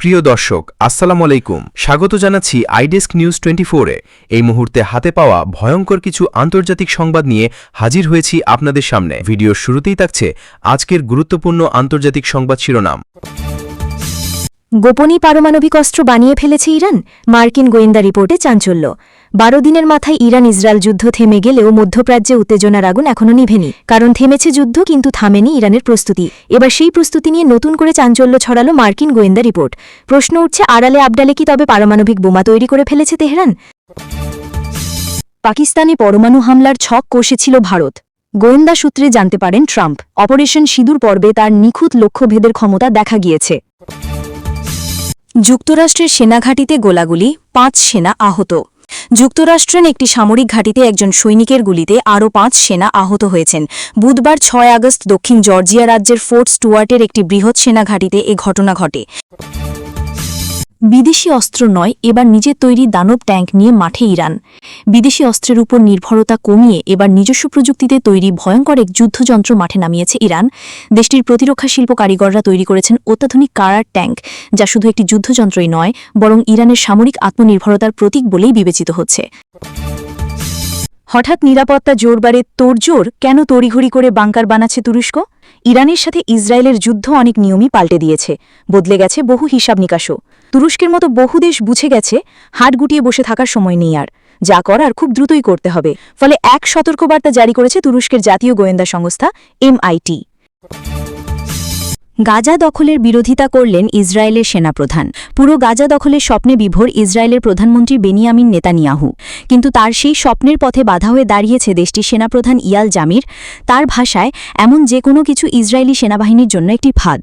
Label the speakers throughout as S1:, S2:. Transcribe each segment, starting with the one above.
S1: প্রিয় দর্শক আসসালাম আলাইকুম স্বাগত জানাচ্ছি আইডেস্ক নিউজ টোয়েন্টি ফোরে এই মুহূর্তে হাতে পাওয়া ভয়ঙ্কর কিছু আন্তর্জাতিক সংবাদ নিয়ে হাজির হয়েছি আপনাদের সামনে ভিডিওর শুরুতেই থাকছে আজকের গুরুত্বপূর্ণ আন্তর্জাতিক সংবাদ শিরোনাম
S2: গোপনী পারমাণবিক অস্ত্র বানিয়ে ফেলেছে ইরান মার্কিন গোয়েন্দা রিপোর্টে চাঞ্চল্য বারো দিনের মাথায় ইরান ইসরায়েল যুদ্ধ থেমে গেলেও মধ্যপ্রাজ্যে উত্তেজনার আগুন এখনও নিভেনি কারণ থেমেছে যুদ্ধ কিন্তু থামেনি ইরানের প্রস্তুতি এবার সেই প্রস্তুতি নিয়ে নতুন করে চাঞ্চল্য ছড়ালো মার্কিন গোয়েন্দা রিপোর্ট প্রশ্ন উঠছে আড়ালে আবডালে কি তবে পারমাণবিক বোমা তৈরি করে ফেলেছে তেহরান পাকিস্তানে পরমাণু হামলার ছক কষেছিল ভারত গোয়েন্দা সূত্রে জানতে পারেন ট্রাম্প অপারেশন সিঁদুর পর্বে তার নিখুঁত লক্ষ্যভেদের ক্ষমতা দেখা গিয়েছে যুক্তরাষ্ট্রের সেনাঘাটিতে গোলাগুলি পাঁচ সেনা আহত যুক্তরাষ্ট্রের একটি সামরিক ঘাঁটিতে একজন সৈনিকের গুলিতে আরও পাঁচ সেনা আহত হয়েছেন বুধবার ছয় আগস্ট দক্ষিণ জর্জিয়া রাজ্যের ফোর্ট স্টুয়ার্টের একটি বৃহৎ সেনা এ ঘটনা ঘটে বিদেশি অস্ত্র নয় এবার নিজে তৈরি দানব ট্যাঙ্ক নিয়ে মাঠে ইরান বিদেশি অস্ত্রের উপর নির্ভরতা কমিয়ে এবার নিজস্ব প্রযুক্তিতে তৈরি ভয়ঙ্কর এক যুদ্ধযন্ত্র মাঠে নামিয়েছে ইরান দেশটির প্রতিরক্ষা শিল্প কারিগররা তৈরি করেছেন অত্যাধুনিক কারার ট্যাঙ্ক যা শুধু একটি যুদ্ধযন্ত্রই নয় বরং ইরানের সামরিক আত্মনির্ভরতার প্রতীক বলেই বিবেচিত হচ্ছে হঠাৎ নিরাপত্তা জোরবারে তোড়জোড় কেন তড়িঘড়ি করে বাংকার বানাচ্ছে তুরস্ক ইরানের সাথে ইসরায়েলের যুদ্ধ অনেক নিয়মই পাল্টে দিয়েছে বদলে গেছে বহু হিসাব নিকাশও তুরস্কের মতো বহু দেশ বুঝে গেছে হাট গুটিয়ে বসে থাকার সময় নেই আর যা করার খুব দ্রুতই করতে হবে ফলে এক সতর্কবার্তা জারি করেছে তুরস্কের জাতীয় গোয়েন্দা সংস্থা এমআইটি গাজা দখলের বিরোধিতা করলেন ইসরায়েলের সেনাপ্রধান পুরো গাজা দখলের স্বপ্নে বিভোর ইসরায়েলের প্রধানমন্ত্রী বেনিয়ামিন নেতানিয়াহু কিন্তু তার সেই স্বপ্নের পথে বাধা হয়ে দাঁড়িয়েছে দেশটির সেনাপ্রধান ইয়াল জামির তার ভাষায় এমন যে কোনো কিছু ইসরায়েলি সেনাবাহিনীর জন্য একটি ফাঁদ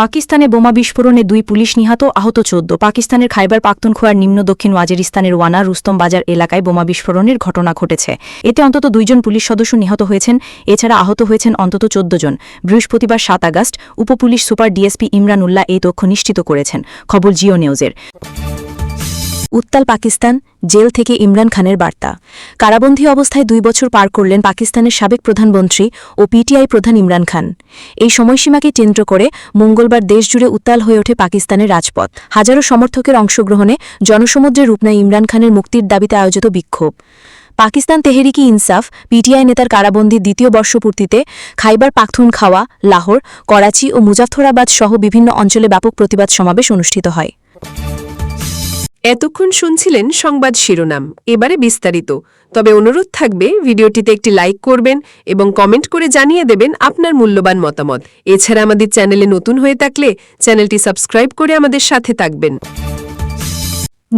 S2: পাকিস্তানে বোমা বিস্ফোরণে দুই পুলিশ নিহত আহত চোদ্দ পাকিস্তানের খাইবার পাক্তনখোয়ার নিম্ন দক্ষিণ ওয়াজিরিস্তানের ওয়ানা রুস্তম বাজার এলাকায় বোমা বিস্ফোরণের ঘটনা ঘটেছে এতে অন্তত দুইজন পুলিশ সদস্য নিহত হয়েছেন এছাড়া আহত হয়েছেন অন্তত চোদ্দ জন বৃহস্পতিবার সাত আগস্ট উপপুলিশ সুপার ডিএসপি ইমরান উল্লাহ এই তথ্য নিশ্চিত করেছেন খবর জিও নিউজের উত্তাল পাকিস্তান জেল থেকে ইমরান খানের বার্তা কারাবন্দী অবস্থায় দুই বছর পার করলেন পাকিস্তানের সাবেক প্রধানমন্ত্রী ও পিটিআই প্রধান ইমরান খান এই সময়সীমাকে কেন্দ্র করে মঙ্গলবার দেশজুড়ে উত্তাল হয়ে ওঠে পাকিস্তানের রাজপথ হাজারো সমর্থকের অংশগ্রহণে জনসমুদ্রে রূপ নেয় ইমরান খানের মুক্তির দাবিতে আয়োজিত বিক্ষোভ পাকিস্তান তেহেরিকি ইনসাফ পিটিআই নেতার কারাবন্দির দ্বিতীয় বর্ষপূর্তিতে খাইবার খাওয়া লাহোর করাচি ও মুজাফরাবাদ সহ বিভিন্ন অঞ্চলে ব্যাপক প্রতিবাদ সমাবেশ অনুষ্ঠিত হয় এতক্ষণ শুনছিলেন সংবাদ শিরোনাম এবারে বিস্তারিত তবে অনুরোধ থাকবে ভিডিওটিতে একটি লাইক করবেন এবং কমেন্ট করে জানিয়ে দেবেন আপনার মূল্যবান মতামত এছাড়া আমাদের চ্যানেলে নতুন হয়ে থাকলে চ্যানেলটি সাবস্ক্রাইব করে আমাদের সাথে থাকবেন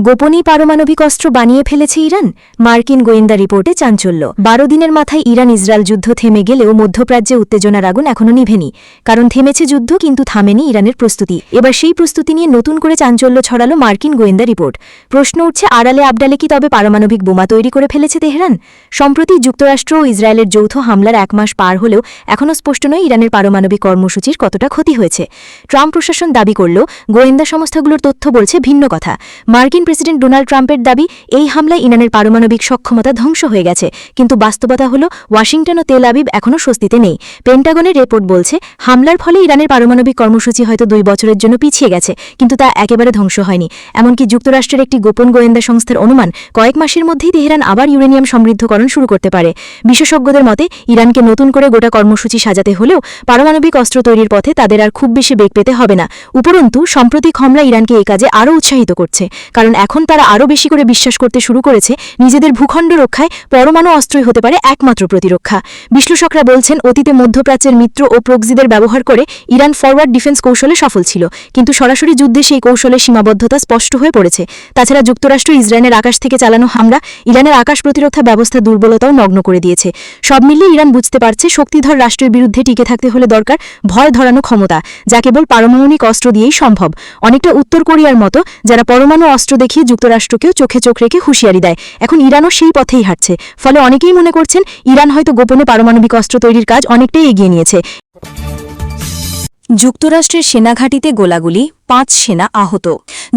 S2: গোপনই পারমাণবিক অস্ত্র বানিয়ে ফেলেছে ইরান মার্কিন গোয়েন্দা রিপোর্টে চাঞ্চল্য বারো দিনের মাথায় ইরান ইসরায়েল যুদ্ধ থেমে গেলেও মধ্যপ্রাজ্যে উত্তেজনার আগুন এখনও নিভেনি কারণ থেমেছে যুদ্ধ কিন্তু থামেনি ইরানের প্রস্তুতি এবার সেই প্রস্তুতি নিয়ে নতুন করে চাঞ্চল্য ছড়াল মার্কিন গোয়েন্দা রিপোর্ট প্রশ্ন উঠছে আড়ালে আবডালে কি তবে পারমাণবিক বোমা তৈরি করে ফেলেছে তেহরান সম্প্রতি যুক্তরাষ্ট্র ও ইসরায়েলের যৌথ হামলার এক মাস পার হলেও এখনও স্পষ্ট নয় ইরানের পারমাণবিক কর্মসূচির কতটা ক্ষতি হয়েছে ট্রাম্প প্রশাসন দাবি করল গোয়েন্দা সংস্থাগুলোর তথ্য বলছে ভিন্ন কথা মার্কিন প্রেসিডেন্ট ডোনাল্ড ট্রাম্পের দাবি এই হামলায় ইরানের পারমাণবিক সক্ষমতা ধ্বংস হয়ে গেছে কিন্তু বাস্তবতা হল ওয়াশিংটন ও তেল আবিব এখনও স্বস্তিতে নেই পেন্টাগনের রিপোর্ট বলছে হামলার ফলে ইরানের পারমাণবিক কর্মসূচি হয়তো দুই বছরের জন্য পিছিয়ে গেছে কিন্তু তা একেবারে ধ্বংস হয়নি এমনকি যুক্তরাষ্ট্রের একটি গোপন গোয়েন্দা সংস্থার অনুমান কয়েক মাসের মধ্যেই তেহরান আবার ইউরেনিয়াম সমৃদ্ধকরণ শুরু করতে পারে বিশেষজ্ঞদের মতে ইরানকে নতুন করে গোটা কর্মসূচি সাজাতে হলেও পারমাণবিক অস্ত্র তৈরির পথে তাদের আর খুব বেশি বেগ পেতে হবে না উপরন্তু সম্প্রতি হামলা ইরানকে এই কাজে আরও উৎসাহিত করছে কারণ কারণ এখন তারা আরও বেশি করে বিশ্বাস করতে শুরু করেছে নিজেদের ভূখণ্ড রক্ষায় পরমাণু অস্ত্রই হতে পারে একমাত্র প্রতিরক্ষা বিশ্লেষকরা বলছেন অতীতে মধ্যপ্রাচ্যের মিত্র ও প্রক্সিদের ব্যবহার করে ইরান ফরওয়ার্ড ডিফেন্স কৌশলে সফল ছিল কিন্তু সরাসরি যুদ্ধে সেই কৌশলের সীমাবদ্ধতা স্পষ্ট হয়ে পড়েছে তাছাড়া যুক্তরাষ্ট্র ইসরায়েলের আকাশ থেকে চালানো হামলা ইরানের আকাশ প্রতিরক্ষা ব্যবস্থা দুর্বলতাও নগ্ন করে দিয়েছে সব মিলিয়ে ইরান বুঝতে পারছে শক্তিধর রাষ্ট্রের বিরুদ্ধে টিকে থাকতে হলে দরকার ভয় ধরানো ক্ষমতা যা কেবল পারমাণবিক অস্ত্র দিয়েই সম্ভব অনেকটা উত্তর কোরিয়ার মতো যারা পরমাণু অস্ত্র দেখিয়ে যুক্তরাষ্ট্রকেও চোখে চোখ রেখে হুঁশিয়ারি দেয় এখন ইরানও সেই পথেই হাঁটছে ফলে অনেকেই মনে করছেন ইরান হয়তো গোপনে পারমাণবিক অস্ত্র তৈরির কাজ অনেকটাই এগিয়ে নিয়েছে যুক্তরাষ্ট্রের সেনাঘাঁটিতে গোলাগুলি পাঁচ সেনা আহত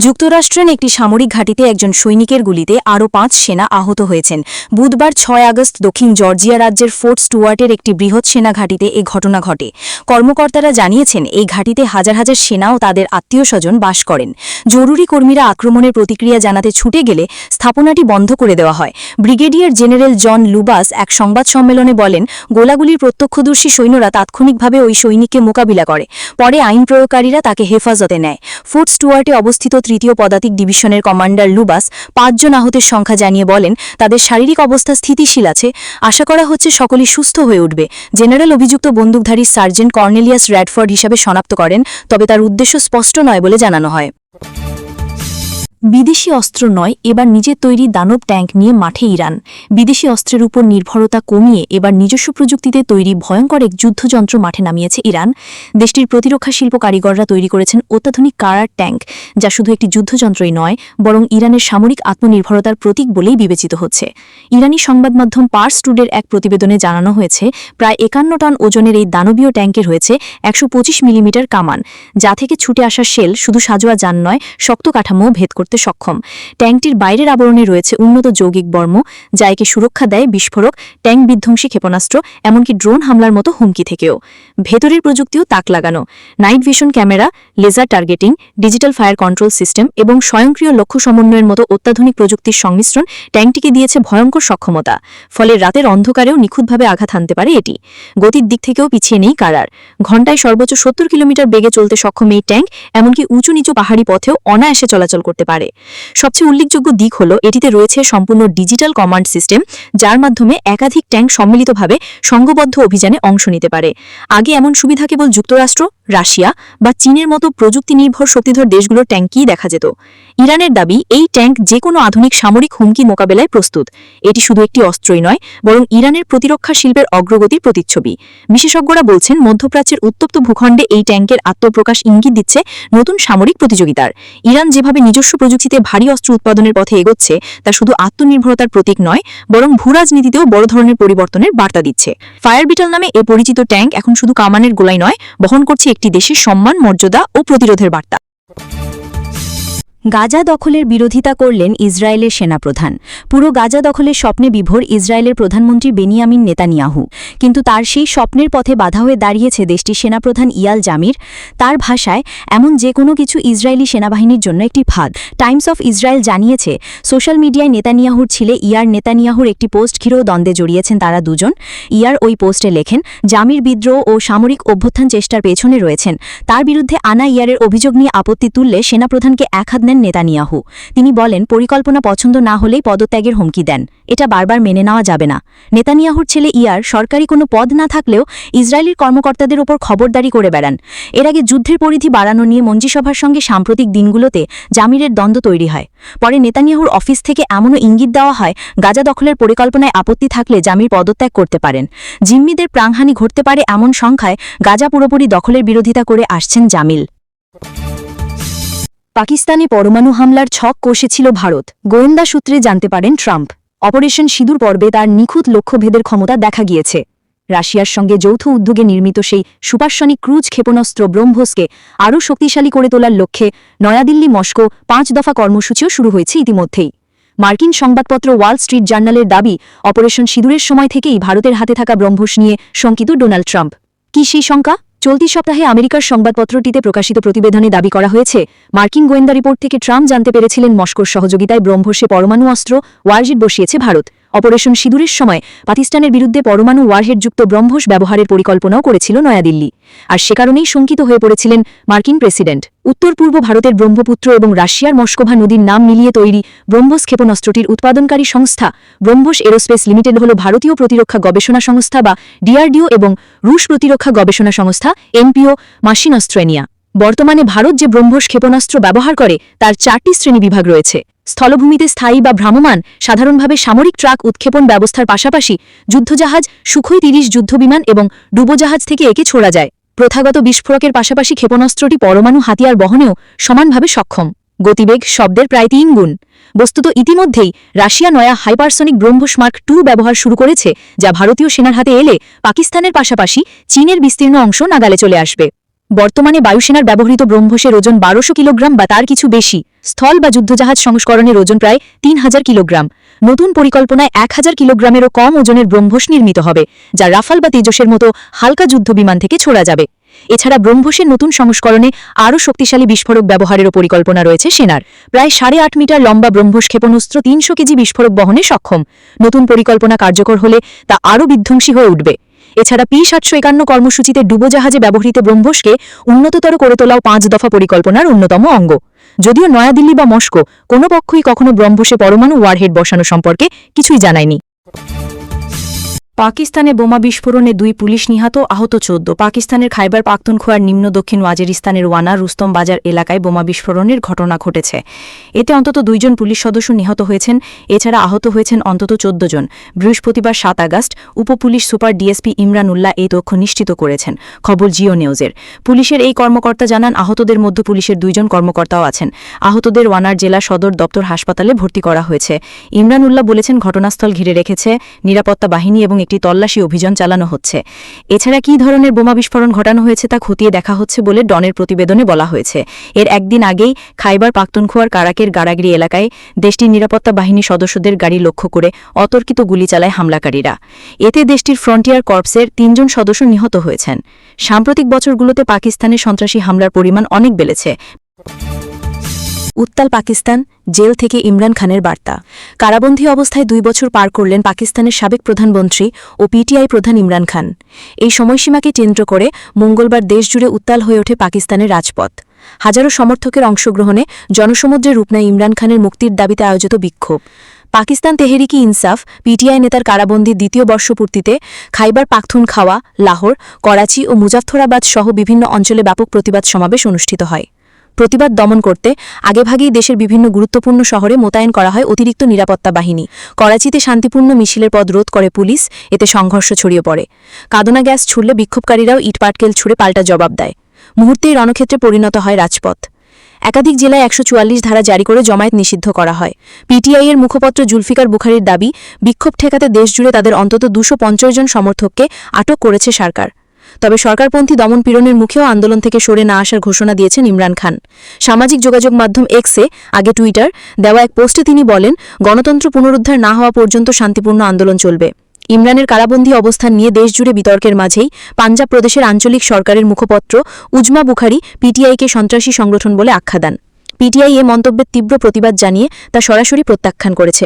S2: যুক্তরাষ্ট্রের একটি সামরিক ঘাঁটিতে একজন সৈনিকের গুলিতে আরও পাঁচ সেনা আহত হয়েছেন বুধবার ছয় আগস্ট দক্ষিণ জর্জিয়া রাজ্যের ফোর্ট স্টুয়ার্টের একটি বৃহৎ সেনা ঘাঁটিতে এ ঘটনা ঘটে কর্মকর্তারা জানিয়েছেন এই ঘাঁটিতে হাজার হাজার সেনা ও তাদের আত্মীয় স্বজন বাস করেন জরুরি কর্মীরা আক্রমণের প্রতিক্রিয়া জানাতে ছুটে গেলে স্থাপনাটি বন্ধ করে দেওয়া হয় ব্রিগেডিয়ার জেনারেল জন লুবাস এক সংবাদ সম্মেলনে বলেন গোলাগুলির প্রত্যক্ষদর্শী সৈন্যরা তাৎক্ষণিকভাবে ওই সৈনিককে মোকাবিলা করে পরে আইন প্রয়োগকারীরা তাকে হেফাজতে নেয় ফোর্ট স্টুয়ার্টে অবস্থিত তৃতীয় পদাতিক ডিভিশনের কমান্ডার লুবাস পাঁচজন আহতের সংখ্যা জানিয়ে বলেন তাদের শারীরিক অবস্থা স্থিতিশীল আছে আশা করা হচ্ছে সকলেই সুস্থ হয়ে উঠবে জেনারেল অভিযুক্ত বন্দুকধারী সার্জেন্ট কর্নেলিয়াস র্যাডফোর্ড হিসাবে শনাক্ত করেন তবে তার উদ্দেশ্য স্পষ্ট নয় বলে জানানো হয় বিদেশি অস্ত্র নয় এবার নিজে তৈরি দানব ট্যাঙ্ক নিয়ে মাঠে ইরান বিদেশি অস্ত্রের উপর নির্ভরতা কমিয়ে এবার নিজস্ব প্রযুক্তিতে তৈরি ভয়ঙ্কর এক যুদ্ধযন্ত্র মাঠে নামিয়েছে ইরান দেশটির প্রতিরক্ষা শিল্প কারিগররা তৈরি করেছেন অত্যাধুনিক কারার ট্যাঙ্ক যা শুধু একটি যুদ্ধযন্ত্রই নয় বরং ইরানের সামরিক আত্মনির্ভরতার প্রতীক বলেই বিবেচিত হচ্ছে ইরানি সংবাদ মাধ্যম পার্স টুডের এক প্রতিবেদনে জানানো হয়েছে প্রায় একান্ন টন ওজনের এই দানবীয় ট্যাঙ্কে রয়েছে একশো মিলিমিটার কামান যা থেকে ছুটে আসা শেল শুধু সাজোয়া যান নয় শক্ত কাঠামো ভেদ করতে করতে সক্ষম ট্যাঙ্কটির বাইরের আবরণে রয়েছে উন্নত যৌগিক বর্ম যা একে সুরক্ষা দেয় বিস্ফোরক ট্যাঙ্ক বিধ্বংসী ক্ষেপণাস্ত্র এমনকি ড্রোন হামলার মতো হুমকি থেকেও ভেতরের প্রযুক্তিও তাক লাগানো night vision camera laser targeting digital fire control system এবং স্বয়ংক্রিয় লক্ষ্য সমন্বয়ের মতো অত্যাধুনিক প্রযুক্তির সংমিশ্রণ ট্যাঙ্কটিকে দিয়েছে ভয়ঙ্কর সক্ষমতা ফলে রাতের অন্ধকারেও নিখুঁতভাবে আঘাত হানতে পারে এটি গতির দিক থেকেও পিছিয়ে নেই কারার ঘণ্টায় সর্বোচ্চ সত্তর কিলোমিটার বেগে চলতে সক্ষম এই ট্যাঙ্ক এমনকি উঁচু নিচু পাহাড়ি পথেও অনায়াসে চলাচল করতে পারে পারে সবচেয়ে উল্লেখযোগ্য দিক হল এটিতে রয়েছে সম্পূর্ণ ডিজিটাল কমান্ড সিস্টেম যার মাধ্যমে একাধিক ট্যাঙ্ক সম্মিলিতভাবে সংঘবদ্ধ অভিযানে অংশ নিতে পারে আগে এমন সুবিধা কেবল যুক্তরাষ্ট্র রাশিয়া বা চীনের মতো প্রযুক্তি নির্ভর শক্তিধর দেশগুলোর ট্যাঙ্কই দেখা যেত ইরানের দাবি এই ট্যাঙ্ক যে কোনো আধুনিক সামরিক হুমকি মোকাবেলায় প্রস্তুত এটি শুধু একটি অস্ত্রই নয় বরং ইরানের প্রতিরক্ষা শিল্পের অগ্রগতির প্রতিচ্ছবি বিশেষজ্ঞরা বলছেন মধ্যপ্রাচ্যের উত্তপ্ত ভূখণ্ডে এই ট্যাঙ্কের আত্মপ্রকাশ ইঙ্গিত দিচ্ছে নতুন সামরিক প্রতিযোগিতার ইরান যেভাবে নিজস্ব প্রযুক্তিতে ভারী অস্ত্র উৎপাদনের পথে এগোচ্ছে তা শুধু আত্মনির্ভরতার প্রতীক নয় বরং ভূরাজনীতিতেও বড় ধরনের পরিবর্তনের বার্তা দিচ্ছে ফায়ার বিটাল নামে এ পরিচিত ট্যাঙ্ক এখন শুধু কামানের গোলাই নয় বহন করছে একটি দেশের সম্মান মর্যাদা ও প্রতিরোধের বার্তা গাজা দখলের বিরোধিতা করলেন ইসরায়েলের সেনাপ্রধান পুরো গাজা দখলের স্বপ্নে বিভোর ইসরায়েলের প্রধানমন্ত্রী বেনিয়ামিন নেতানিয়াহু কিন্তু তার সেই স্বপ্নের পথে বাধা হয়ে দাঁড়িয়েছে দেশটির সেনাপ্রধান ইয়াল জামির তার ভাষায় এমন যে কোনো কিছু ইসরায়েলি সেনাবাহিনীর জন্য একটি ফাঁদ টাইমস অফ ইসরায়েল জানিয়েছে সোশ্যাল মিডিয়ায় নেতানিয়াহুর ছিলে ইয়ার নেতানিয়াহুর একটি পোস্ট ঘিরেও দ্বন্দ্বে জড়িয়েছেন তারা দুজন ইয়ার ওই পোস্টে লেখেন জামির বিদ্রোহ ও সামরিক অভ্যুত্থান চেষ্টার পেছনে রয়েছেন তার বিরুদ্ধে আনা ইয়ারের অভিযোগ নিয়ে আপত্তি তুললে সেনাপ্রধানকে এক হাত নেন নেতানিয়াহু তিনি বলেন পরিকল্পনা পছন্দ না হলেই পদত্যাগের হুমকি দেন এটা বারবার মেনে নেওয়া যাবে না নেতানিয়াহুর ছেলে ইয়ার সরকারি কোনো পদ না থাকলেও ইসরায়েলির কর্মকর্তাদের ওপর খবরদারি করে বেড়ান এর আগে যুদ্ধের পরিধি বাড়ানো নিয়ে মঞ্জিসভার সঙ্গে সাম্প্রতিক দিনগুলোতে জামিরের দ্বন্দ্ব তৈরি হয় পরে নেতানিয়াহুর অফিস থেকে এমনও ইঙ্গিত দেওয়া হয় গাজা দখলের পরিকল্পনায় আপত্তি থাকলে জামির পদত্যাগ করতে পারেন জিম্মিদের প্রাণহানি ঘটতে পারে এমন সংখ্যায় গাজা পুরোপুরি দখলের বিরোধিতা করে আসছেন জামিল পাকিস্তানে পরমাণু হামলার ছক কষেছিল ভারত গোয়েন্দা সূত্রে জানতে পারেন ট্রাম্প অপারেশন সিঁদুর পর্বে তার নিখুঁত লক্ষ্যভেদের ক্ষমতা দেখা গিয়েছে রাশিয়ার সঙ্গে যৌথ উদ্যোগে নির্মিত সেই সুপারসনিক ক্রুজ ক্ষেপণাস্ত্র ব্রহ্মসকে আরও শক্তিশালী করে তোলার লক্ষ্যে নয়াদিল্লি মস্কো পাঁচ দফা কর্মসূচিও শুরু হয়েছে ইতিমধ্যেই মার্কিন সংবাদপত্র ওয়াল স্ট্রিট জার্নালের দাবি অপারেশন সিঁদুরের সময় থেকেই ভারতের হাতে থাকা ব্রহ্মস নিয়ে শঙ্কিত ডোনাল্ড ট্রাম্প কি সেই শঙ্কা চলতি সপ্তাহে আমেরিকার সংবাদপত্রটিতে প্রকাশিত প্রতিবেদনে দাবি করা হয়েছে মার্কিন গোয়েন্দা রিপোর্ট থেকে ট্রাম্প জানতে পেরেছিলেন মস্কোর সহযোগিতায় ব্রহ্মসে পরমাণু অস্ত্র ওয়ারজিট বসিয়েছে ভারত অপারেশন সিঁদুরের সময় পাকিস্তানের বিরুদ্ধে পরমাণু ওয়ারহেডযুক্ত ব্রহ্মস ব্যবহারের পরিকল্পনাও করেছিল নয়াদিল্লি আর সে কারণেই শঙ্কিত হয়ে পড়েছিলেন মার্কিন প্রেসিডেন্ট উত্তর পূর্ব ভারতের ব্রহ্মপুত্র এবং রাশিয়ার মস্কোভা নদীর নাম মিলিয়ে তৈরি ব্রহ্মস ক্ষেপণাস্ত্রটির উৎপাদনকারী সংস্থা ব্রহ্মস এরোস্পেস লিমিটেড হল ভারতীয় প্রতিরক্ষা গবেষণা সংস্থা বা ডিআরডিও এবং রুশ প্রতিরক্ষা গবেষণা সংস্থা এনপিও মাসিনস্ট্রেনিয়া বর্তমানে ভারত যে ব্রহ্মস ক্ষেপণাস্ত্র ব্যবহার করে তার চারটি শ্রেণী বিভাগ রয়েছে স্থলভূমিতে স্থায়ী বা ভ্রাম্যমান সাধারণভাবে সামরিক ট্রাক উৎক্ষেপণ ব্যবস্থার পাশাপাশি যুদ্ধজাহাজ সুখই তিরিশ যুদ্ধবিমান এবং ডুবোজাহাজ থেকে একে ছোড়া যায় প্রথাগত বিস্ফোরকের পাশাপাশি ক্ষেপণাস্ত্রটি পরমাণু হাতিয়ার বহনেও সমানভাবে সক্ষম গতিবেগ শব্দের প্রায় তিন গুণ বস্তুত ইতিমধ্যেই রাশিয়া নয়া হাইপারসনিক ব্রহ্মস মার্ক টু ব্যবহার শুরু করেছে যা ভারতীয় সেনার হাতে এলে পাকিস্তানের পাশাপাশি চীনের বিস্তীর্ণ অংশ নাগালে চলে আসবে বর্তমানে বায়ুসেনার ব্যবহৃত ব্রহ্মসের ওজন বারোশো কিলোগ্রাম বা তার কিছু বেশি স্থল বা যুদ্ধজাহাজ সংস্করণের ওজন প্রায় তিন হাজার কিলোগ্রাম নতুন পরিকল্পনায় এক হাজার কিলোগ্রামেরও কম ওজনের ব্রহ্মস নির্মিত হবে যা রাফাল বা তেজসের মতো হালকা যুদ্ধবিমান থেকে ছোড়া যাবে এছাড়া ব্রহ্মসের নতুন সংস্করণে আরও শক্তিশালী বিস্ফোরক ব্যবহারেরও পরিকল্পনা রয়েছে সেনার প্রায় সাড়ে আট মিটার লম্বা ব্রহ্মস ক্ষেপণাস্ত্র তিনশো কেজি বিস্ফোরক বহনে সক্ষম নতুন পরিকল্পনা কার্যকর হলে তা আরও বিধ্বংসী হয়ে উঠবে এছাড়া পি সাতশো একান্ন কর্মসূচিতে ডুবোজাহাজে ব্যবহৃত ব্রহ্মসকে উন্নততর করে তোলাও পাঁচ দফা পরিকল্পনার অন্যতম অঙ্গ যদিও নয়াদিল্লি বা মস্কো কোনো পক্ষই কখনো ব্রহ্মসে পরমাণু ওয়ারহেড বসানো সম্পর্কে কিছুই জানায়নি পাকিস্তানে বোমা বিস্ফোরণে দুই পুলিশ নিহত আহত চৌদ্দ পাকিস্তানের খাইবার পাখতুনখোয়ার নিম্ন দক্ষিণ ওয়াজিরিস্তানের ওয়ানা রুস্তম বাজার এলাকায় বোমা বিস্ফোরণের ঘটনা ঘটেছে এতে অন্তত দুইজন পুলিশ সদস্য নিহত হয়েছেন এছাড়া আহত হয়েছেন অন্তত চোদ্দ জন বৃহস্পতিবার সাত আগস্ট উপপুলিশ সুপার ডিএসপি ইমরান উল্লাহ এই তথ্য নিশ্চিত করেছেন খবর জিও নিউজের পুলিশের এই কর্মকর্তা জানান আহতদের মধ্যে পুলিশের দুইজন কর্মকর্তাও আছেন আহতদের ওয়ানার জেলা সদর দপ্তর হাসপাতালে ভর্তি করা হয়েছে ইমরান উল্লাহ বলেছেন ঘটনাস্থল ঘিরে রেখেছে নিরাপত্তা বাহিনী এবং একটি তল্লাশি অভিযান চালানো হচ্ছে এছাড়া কি ধরনের বোমা বিস্ফোরণ ঘটানো হয়েছে তা খতিয়ে দেখা হচ্ছে বলে ডনের প্রতিবেদনে বলা হয়েছে এর একদিন আগেই খাইবার পাক্তনখোয়ার কারাকের গাড়াগিরি এলাকায় দেশটির নিরাপত্তা বাহিনী সদস্যদের গাড়ি লক্ষ্য করে অতর্কিত গুলি চালায় হামলাকারীরা এতে দেশটির ফ্রন্টিয়ার কর্পসের তিনজন সদস্য নিহত হয়েছেন সাম্প্রতিক বছরগুলোতে পাকিস্তানের সন্ত্রাসী হামলার পরিমাণ অনেক বেড়েছে উত্তাল পাকিস্তান জেল থেকে ইমরান খানের বার্তা কারাবন্ধী অবস্থায় দুই বছর পার করলেন পাকিস্তানের সাবেক প্রধানমন্ত্রী ও পিটিআই প্রধান ইমরান খান এই সময়সীমাকে কেন্দ্র করে মঙ্গলবার দেশজুড়ে উত্তাল হয়ে ওঠে পাকিস্তানের রাজপথ হাজারো সমর্থকের অংশগ্রহণে জনসমুদ্রে রূপ নেয় ইমরান খানের মুক্তির দাবিতে আয়োজিত বিক্ষোভ পাকিস্তান তেহেরিকি ইনসাফ পিটিআই নেতার কারাবন্দির দ্বিতীয় বর্ষপূর্তিতে খাইবার পাখথুন খাওয়া লাহোর করাচি ও মুজাফরাবাদ সহ বিভিন্ন অঞ্চলে ব্যাপক প্রতিবাদ সমাবেশ অনুষ্ঠিত হয় প্রতিবাদ দমন করতে আগেভাগেই দেশের বিভিন্ন গুরুত্বপূর্ণ শহরে মোতায়েন করা হয় অতিরিক্ত নিরাপত্তা বাহিনী করাচিতে শান্তিপূর্ণ মিছিলের পদ রোধ করে পুলিশ এতে সংঘর্ষ ছড়িয়ে পড়ে কাদনা গ্যাস ছুড়লে বিক্ষোভকারীরাও ইটপাটকেল ছুড়ে পাল্টা জবাব দেয় মুহূর্তেই রণক্ষেত্রে পরিণত হয় রাজপথ একাধিক জেলায় একশো ধারা জারি করে জমায়েত নিষিদ্ধ করা হয় পিটিআইয়ের মুখপত্র জুলফিকার বুখারির দাবি বিক্ষোভ ঠেকাতে দেশজুড়ে তাদের অন্তত দুশো জন সমর্থককে আটক করেছে সরকার তবে সরকারপন্থী দমনপীড়নের মুখেও আন্দোলন থেকে সরে না আসার ঘোষণা দিয়েছেন ইমরান খান সামাজিক যোগাযোগ মাধ্যম এক্সে আগে টুইটার দেওয়া এক পোস্টে তিনি বলেন গণতন্ত্র পুনরুদ্ধার না হওয়া পর্যন্ত শান্তিপূর্ণ আন্দোলন চলবে ইমরানের কারাবন্দী অবস্থান নিয়ে দেশজুড়ে বিতর্কের মাঝেই পাঞ্জাব প্রদেশের আঞ্চলিক সরকারের মুখপত্র উজমা বুখারি পিটিআইকে সন্ত্রাসী সংগঠন বলে আখ্যা দেন পিটিআই এ মন্তব্যের তীব্র প্রতিবাদ জানিয়ে তা সরাসরি প্রত্যাখ্যান করেছে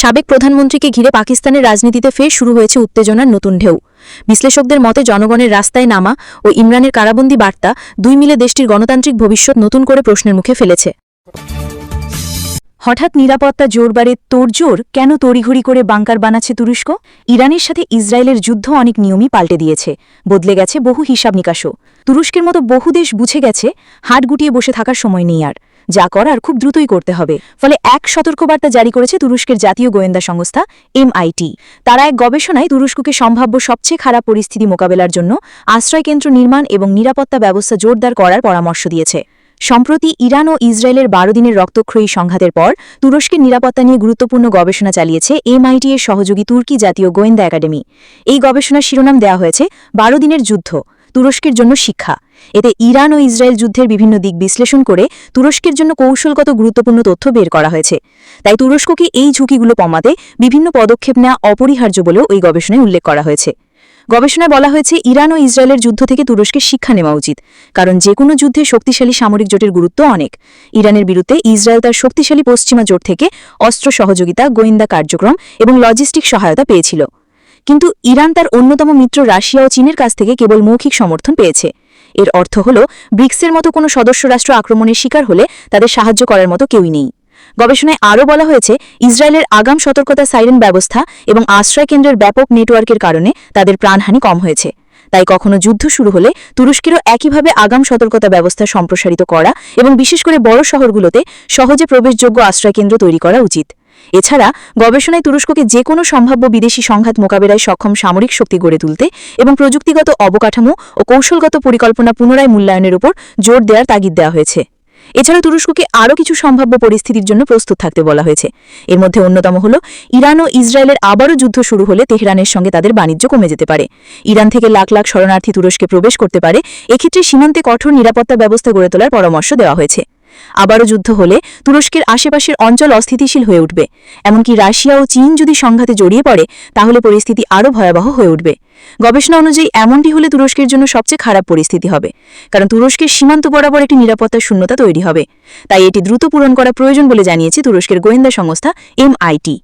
S2: সাবেক প্রধানমন্ত্রীকে ঘিরে পাকিস্তানের রাজনীতিতে ফের শুরু হয়েছে উত্তেজনার নতুন ঢেউ বিশ্লেষকদের মতে জনগণের রাস্তায় নামা ও ইমরানের কারাবন্দী বার্তা দুই মিলে দেশটির গণতান্ত্রিক ভবিষ্যৎ নতুন করে প্রশ্নের মুখে ফেলেছে হঠাৎ নিরাপত্তা জোরবারে তোড়জোড় কেন তড়িঘড়ি করে বাংকার বানাচ্ছে তুরস্ক ইরানের সাথে ইসরায়েলের যুদ্ধ অনেক নিয়মই পাল্টে দিয়েছে বদলে গেছে বহু হিসাব নিকাশও তুরস্কের মতো বহু দেশ বুঝে গেছে হাট গুটিয়ে বসে থাকার সময় নেই আর যা করার খুব দ্রুতই করতে হবে ফলে এক সতর্কবার্তা জারি করেছে তুরস্কের জাতীয় গোয়েন্দা সংস্থা এমআইটি তারা এক গবেষণায় তুরস্ককে সম্ভাব্য সবচেয়ে খারাপ পরিস্থিতি মোকাবেলার জন্য আশ্রয়কেন্দ্র নির্মাণ এবং নিরাপত্তা ব্যবস্থা জোরদার করার পরামর্শ দিয়েছে সম্প্রতি ইরান ও ইসরায়েলের বারো দিনের রক্তক্ষয়ী সংঘাতের পর তুরস্কের নিরাপত্তা নিয়ে গুরুত্বপূর্ণ গবেষণা চালিয়েছে এমআইটি এর সহযোগী তুর্কি জাতীয় গোয়েন্দা একাডেমি এই গবেষণার শিরোনাম দেয়া হয়েছে বারো দিনের যুদ্ধ তুরস্কের জন্য শিক্ষা এতে ইরান ও ইসরায়েল যুদ্ধের বিভিন্ন দিক বিশ্লেষণ করে তুরস্কের জন্য কৌশলগত গুরুত্বপূর্ণ তথ্য বের করা হয়েছে তাই তুরস্ককে এই ঝুঁকিগুলো কমাতে বিভিন্ন পদক্ষেপ নেওয়া অপরিহার্য বলেও ওই গবেষণায় উল্লেখ করা হয়েছে গবেষণায় বলা হয়েছে ইরান ও ইসরায়েলের যুদ্ধ থেকে তুরস্কের শিক্ষা নেওয়া উচিত কারণ যে কোনো যুদ্ধে শক্তিশালী সামরিক জোটের গুরুত্ব অনেক ইরানের বিরুদ্ধে ইসরায়েল তার শক্তিশালী পশ্চিমা জোট থেকে অস্ত্র সহযোগিতা গোয়েন্দা কার্যক্রম এবং লজিস্টিক সহায়তা পেয়েছিল কিন্তু ইরান তার অন্যতম মিত্র রাশিয়া ও চীনের কাছ থেকে কেবল মৌখিক সমর্থন পেয়েছে এর অর্থ হল ব্রিক্সের মতো কোনো সদস্য রাষ্ট্র আক্রমণের শিকার হলে তাদের সাহায্য করার মতো কেউই নেই গবেষণায় আরও বলা হয়েছে ইসরায়েলের আগাম সতর্কতা সাইরেন ব্যবস্থা এবং আশ্রয় কেন্দ্রের ব্যাপক নেটওয়ার্কের কারণে তাদের প্রাণহানি কম হয়েছে তাই কখনো যুদ্ধ শুরু হলে তুরস্কেরও একইভাবে আগাম সতর্কতা ব্যবস্থা সম্প্রসারিত করা এবং বিশেষ করে বড় শহরগুলোতে সহজে প্রবেশযোগ্য আশ্রয়কেন্দ্র তৈরি করা উচিত এছাড়া গবেষণায় তুরস্ককে যে কোনো সম্ভাব্য বিদেশি সংঘাত মোকাবেলায় সক্ষম সামরিক শক্তি গড়ে তুলতে এবং প্রযুক্তিগত অবকাঠামো ও কৌশলগত পরিকল্পনা পুনরায় মূল্যায়নের উপর জোর দেওয়ার তাগিদ দেওয়া হয়েছে এছাড়া তুরস্ককে আরও কিছু সম্ভাব্য পরিস্থিতির জন্য প্রস্তুত থাকতে বলা হয়েছে এর মধ্যে অন্যতম হল ইরান ও ইসরায়েলের আবারও যুদ্ধ শুরু হলে তেহরানের সঙ্গে তাদের বাণিজ্য কমে যেতে পারে ইরান থেকে লাখ লাখ শরণার্থী তুরস্কে প্রবেশ করতে পারে এক্ষেত্রে সীমান্তে কঠোর নিরাপত্তা ব্যবস্থা গড়ে তোলার পরামর্শ দেওয়া হয়েছে আবারও যুদ্ধ হলে তুরস্কের আশেপাশের অঞ্চল অস্থিতিশীল হয়ে উঠবে এমনকি রাশিয়া ও চীন যদি সংঘাতে জড়িয়ে পড়ে তাহলে পরিস্থিতি আরও ভয়াবহ হয়ে উঠবে গবেষণা অনুযায়ী এমনটি হলে তুরস্কের জন্য সবচেয়ে খারাপ পরিস্থিতি হবে কারণ তুরস্কের সীমান্ত বরাবর একটি নিরাপত্তা শূন্যতা তৈরি হবে তাই এটি দ্রুত পূরণ করা প্রয়োজন বলে জানিয়েছে তুরস্কের গোয়েন্দা সংস্থা এমআইটি